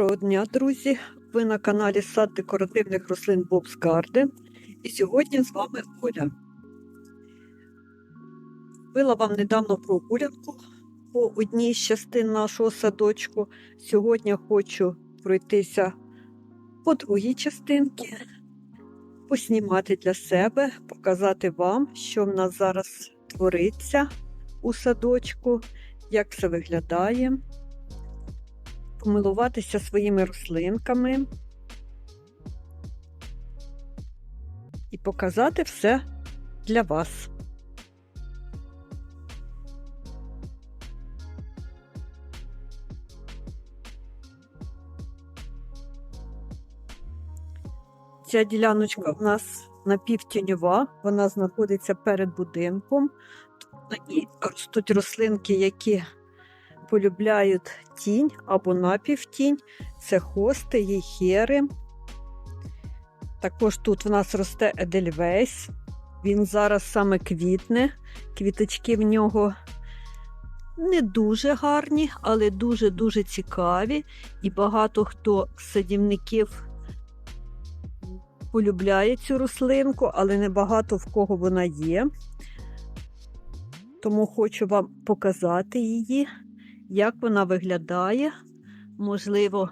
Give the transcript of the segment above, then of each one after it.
Доброго дня, друзі! Ви на каналі Сад декоративних рослин Bob's Garden. І сьогодні з вами Оля. Била вам недавно прогулянку по одній з частин нашого садочку. Сьогодні хочу пройтися по другій частинці, поснімати для себе, показати вам, що в нас зараз твориться у садочку, як все виглядає помилуватися своїми рослинками і показати все для вас. Ця діляночка в нас напівтіньова, вона знаходиться перед будинком. І ростуть рослинки, які полюбляють тінь або напівтінь. Це хости, єхери. Також тут в нас росте Едельвейс. Він зараз саме квітне. Квіточки в нього не дуже гарні, але дуже-дуже цікаві. І багато хто з садівників полюбляє цю рослинку, але не багато в кого вона є. Тому хочу вам показати її як вона виглядає. Можливо,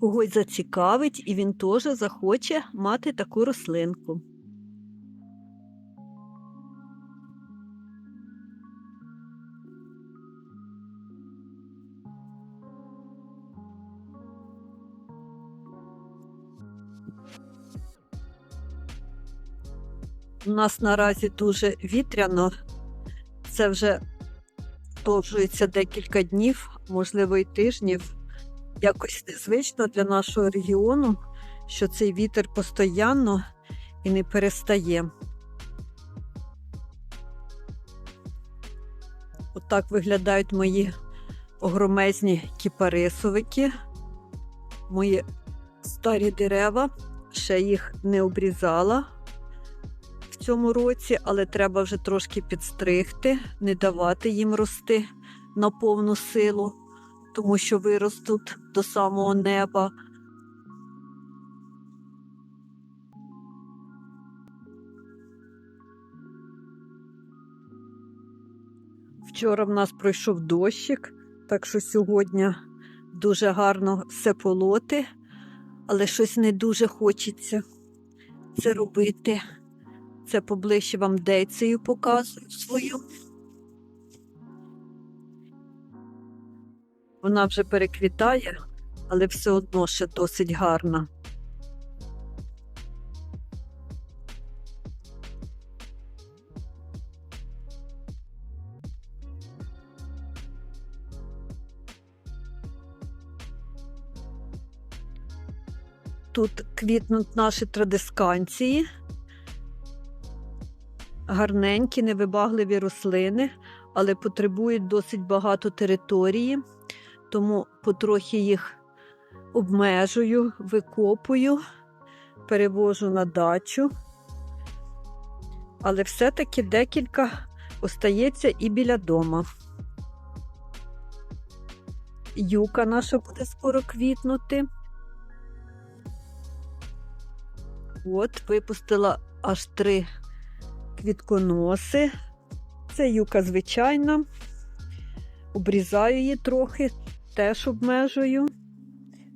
когось зацікавить, і він теж захоче мати таку рослинку. У нас наразі дуже вітряно, це вже продовжується декілька днів, можливо, і тижнів. Якось незвично для нашого регіону, що цей вітер постійно і не перестає. Отак виглядають мої огромезні кіпарисовики, мої старі дерева, ще їх не обрізала цьому році, але треба вже трошки підстригти, не давати їм рости на повну силу, тому що виростуть до самого неба. Вчора в нас пройшов дощик, так що сьогодні дуже гарно все полоти, але щось не дуже хочеться це робити. Це поближче вам дейцею показую свою. Вона вже переквітає, але все одно ще досить гарна. Тут квітнуть наші традисканції гарненькі, невибагливі рослини, але потребують досить багато території, тому потрохи їх обмежую, викопую, перевожу на дачу. Але все-таки декілька остається і біля дома. Юка наша буде скоро квітнути. От, випустила аж три квітконоси. Це юка звичайна. Обрізаю її трохи, теж обмежую,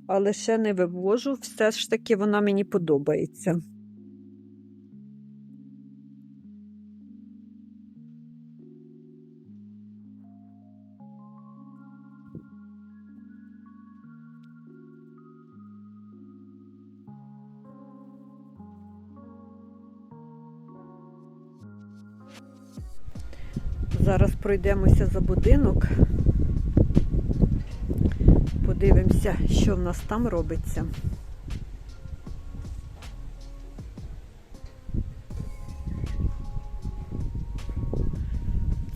але ще не вивожу. Все ж таки вона мені подобається. Зараз пройдемося за будинок, подивимося, що в нас там робиться.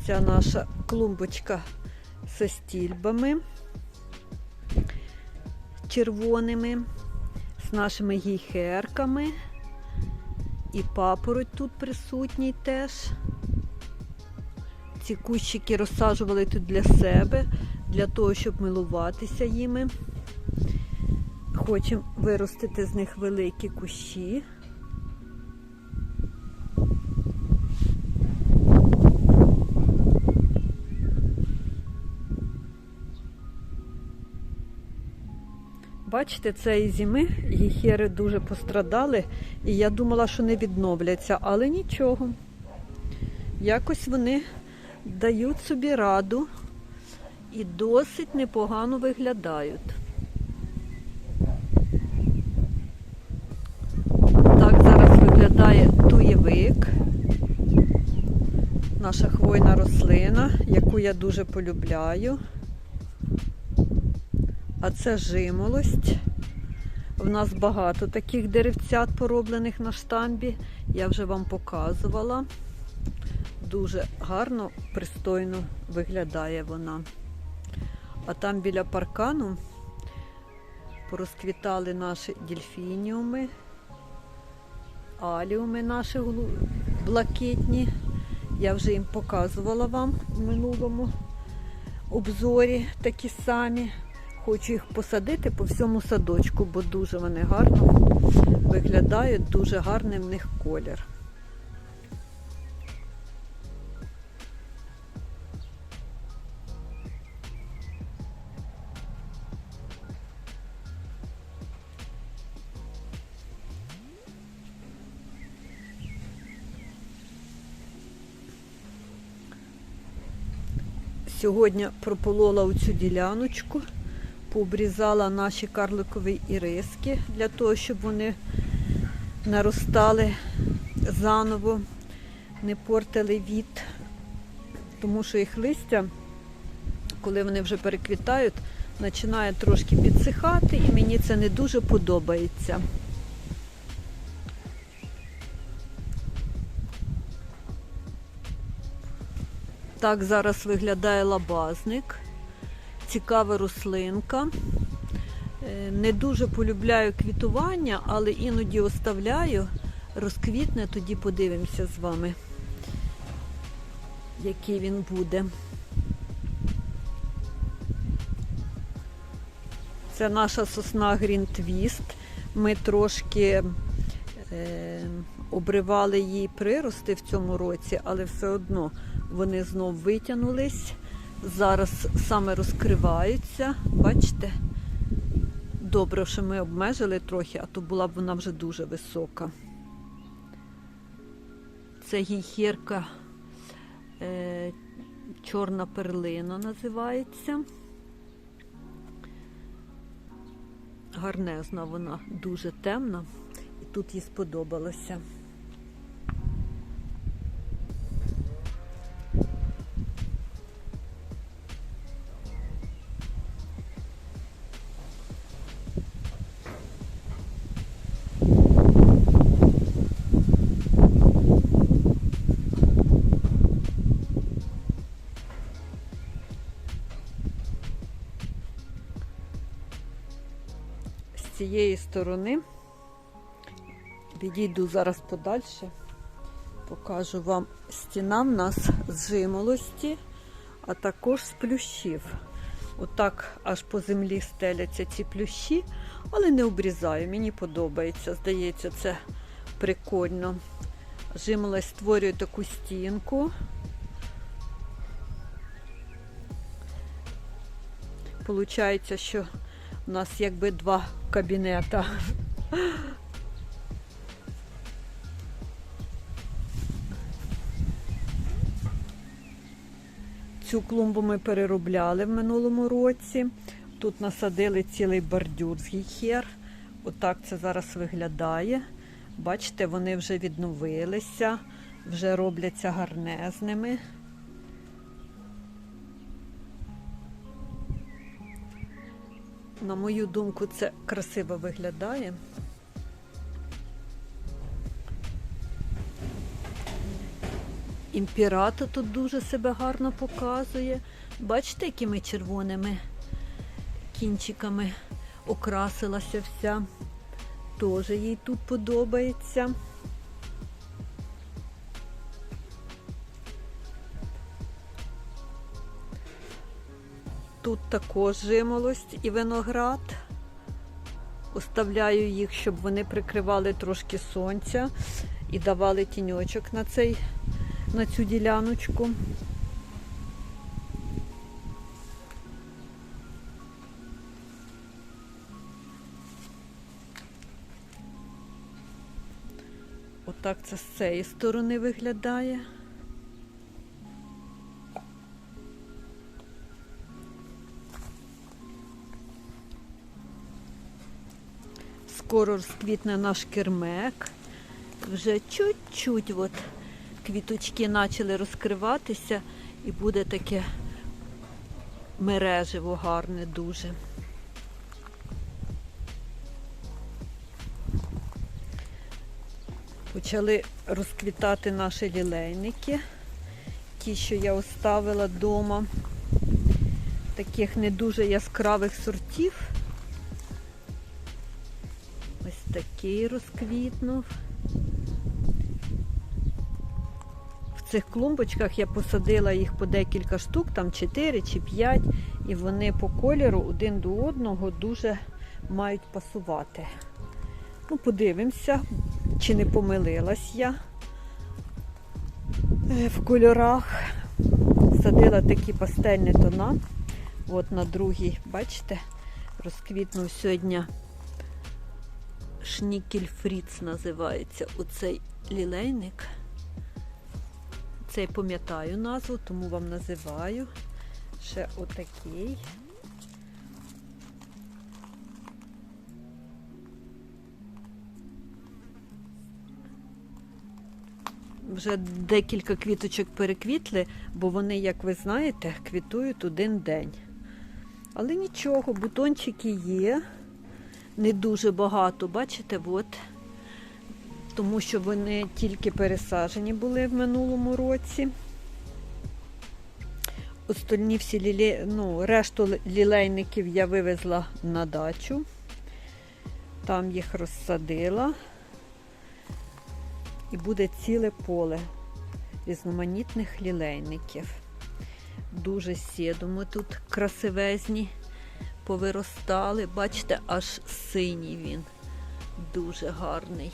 Ця наша клумбочка зі стільбами червоними, з нашими гійхерками. І папороть тут присутній теж. Ці кущики розсаджували тут для себе, для того, щоб милуватися їми. Хочемо виростити з них великі кущі. Бачите, цієї зими гіхери дуже пострадали, і я думала, що не відновляться, але нічого. Якось вони дають собі раду і досить непогано виглядають. Так зараз виглядає туєвик, наша хвойна рослина, яку я дуже полюбляю. А це жимолость. В нас багато таких деревцят пороблених на штамбі. Я вже вам показувала. Дуже гарно, пристойно виглядає вона. А там біля паркану порозквітали наші дельфініуми, аліуми наші блакитні. Я вже їм показувала вам в минулому обзорі такі самі. Хочу їх посадити по всьому садочку, бо дуже вони гарно виглядають, дуже гарний в них колір. Сьогодні прополола оцю діляночку, пообрізала наші карликові іриски для того, щоб вони наростали заново, не портили від, тому що їх листя, коли вони вже переквітають, починає трошки підсихати, і мені це не дуже подобається. Так зараз виглядає лабазник. Цікава рослинка. Е, Не дуже полюбляю квітування, але іноді оставляю. Розквітне, тоді подивимося з вами, який він буде. Це наша сосна Twist. Ми трошки обривали її прирости в цьому році, але все одно вони знов витягнулись. Зараз саме розкриваються. Бачите? Добре, що ми обмежили трохи, а то була б вона вже дуже висока. Це гійхерка е, чорна перлина називається. Гарнезна вона, дуже темна, тут їй сподобалося. з цієї сторони. Відійду зараз подальше. Покажу вам стіна в нас з жимолості, а також з плющів. Отак аж по землі стеляться ці плющі, але не обрізаю. Мені подобається. Здається, це прикольно. Жимолость створює таку стінку. Получається, що у нас якби два кабінета. Цю клумбу ми переробляли в минулому році. Тут насадили цілий бордюр з гіхер. Отак це зараз виглядає. Бачите, вони вже відновилися, вже робляться гарнезними. На мою думку, це красиво виглядає. Імпірата тут дуже себе гарно показує. Бачите, якими червоними кінчиками окрасилася вся. Теж їй тут подобається. Тут також жимолость і виноград. Оставляю їх, щоб вони прикривали трошки сонця і давали тіньочок на, цей, на цю діляночку. Отак це з цієї сторони виглядає. Скоро розквітне наш кермек. Вже чуть-чуть от квіточки почали розкриватися і буде таке мереживо гарне дуже. Почали розквітати наші лілейники. Ті, що я оставила вдома, таких не дуже яскравих сортів. Ось такий розквітнув. Цих клумбочках я посадила їх по декілька штук, там 4 чи 5, і вони по кольору один до одного дуже мають пасувати. Ну, подивимося, чи не помилилась я е, в кольорах. Садила такі пастельні тона. От на другій, бачите, розквітнув сьогодні Шнікель Фріц називається оцей лілейник. Цей пам'ятаю назву, тому вам називаю. Ще отакий. Вже декілька квіточок переквітли, бо вони, як ви знаєте, квітують один день. Але нічого, бутончики є, не дуже багато, бачите, от. Тому що вони тільки пересаджені були в минулому році. Остальні всі ліле... ну, решту лілейників я вивезла на дачу, там їх розсадила. І буде ціле поле різноманітних лілейників. Дуже сідомо тут красивезні повиростали. Бачите, аж синій він, дуже гарний.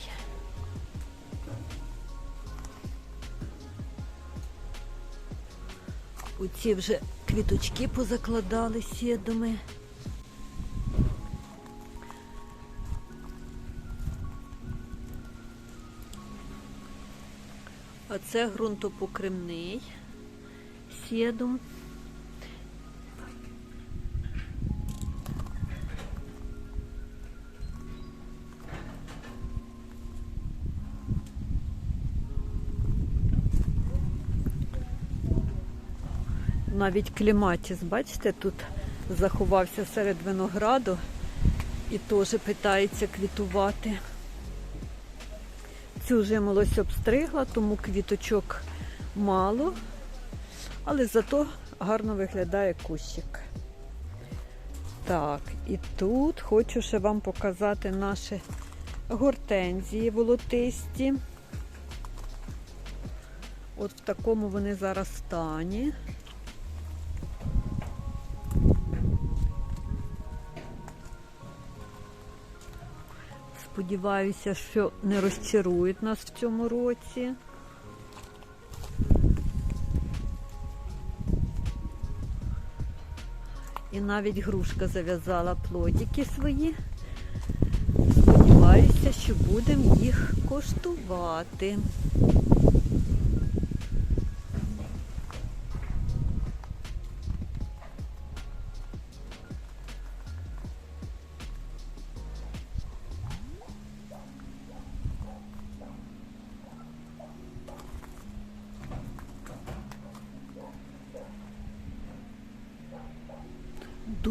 Оці вже квіточки позакладали сідоми. А це ґрунтопокривний сідом. Навіть кліматіс, бачите, тут заховався серед винограду і теж питається квітувати. Цю жимолость обстригла, тому квіточок мало, але зато гарно виглядає кущик. Так, і тут хочу ще вам показати наші гортензії волотисті. От в такому вони зараз стані. Сподіваюся, що не розчарують нас в цьому році. І навіть грушка зав'язала плодики свої. Сподіваюся, що будемо їх коштувати.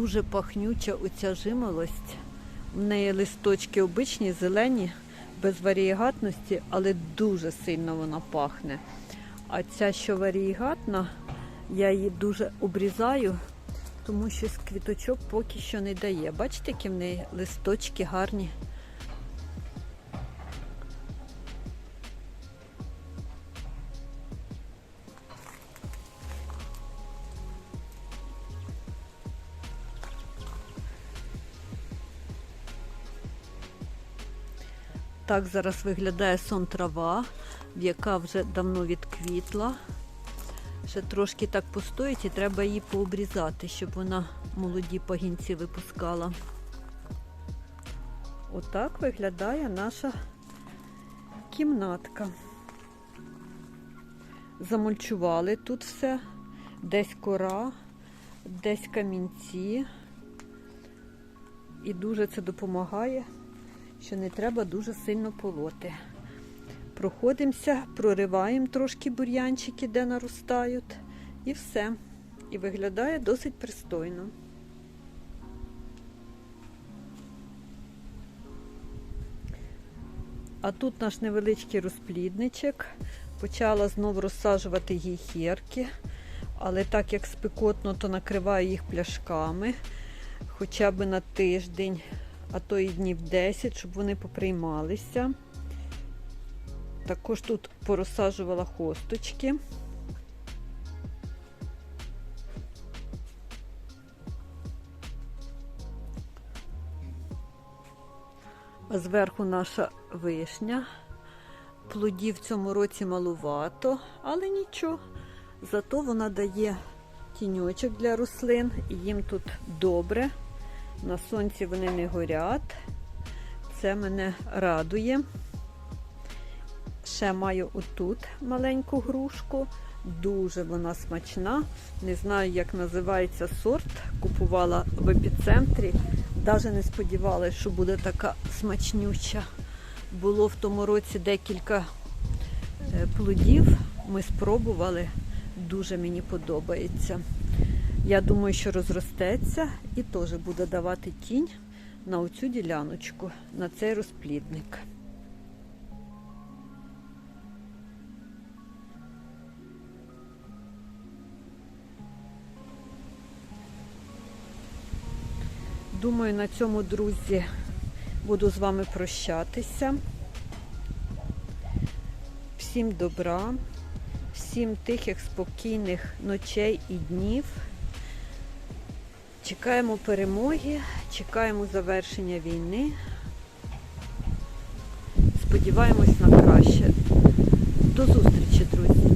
Дуже пахнюча оця жимолость. В неї листочки обичні, зелені, без варієгатності, але дуже сильно вона пахне. А ця, що варієгатна, я її дуже обрізаю, тому що з квіточок поки що не дає. Бачите, які в неї листочки гарні. Так зараз виглядає сон трава, яка вже давно відквітла. Ще трошки так постоїть і треба її пообрізати, щоб вона молоді пагінці випускала. Отак виглядає наша кімнатка. Замульчували тут все, десь кора, десь камінці. І дуже це допомагає, що не треба дуже сильно полоти. Проходимося, прориваємо трошки бур'янчики, де наростають, і все. І виглядає досить пристойно. А тут наш невеличкий розплідничок. Почала знову розсаджувати гейхерки, але так як спекотно, то накриваю їх пляшками хоча б на тиждень, а то і днів 10, щоб вони поприймалися. Також тут порозсаджувала хосточки. А зверху наша вишня. Плодів в цьому році малувато, але нічого. Зато вона дає тіньочок для рослин, і їм тут добре. На сонці вони не горять. Це мене радує. Ще маю отут маленьку грушку. Дуже вона смачна. Не знаю, як називається сорт. Купувала в епіцентрі. Навіть не сподівалася, що буде така смачнюча. Було в тому році декілька е, плодів. Ми спробували. Дуже мені подобається. Я думаю, що розростеться і теж буде давати тінь на оцю діляночку, на цей розплідник. Думаю, на цьому, друзі, буду з вами прощатися. Всім добра, всім тихих, спокійних ночей і днів. Чекаємо перемоги, чекаємо завершення війни. Сподіваємось на краще. До зустрічі, друзі!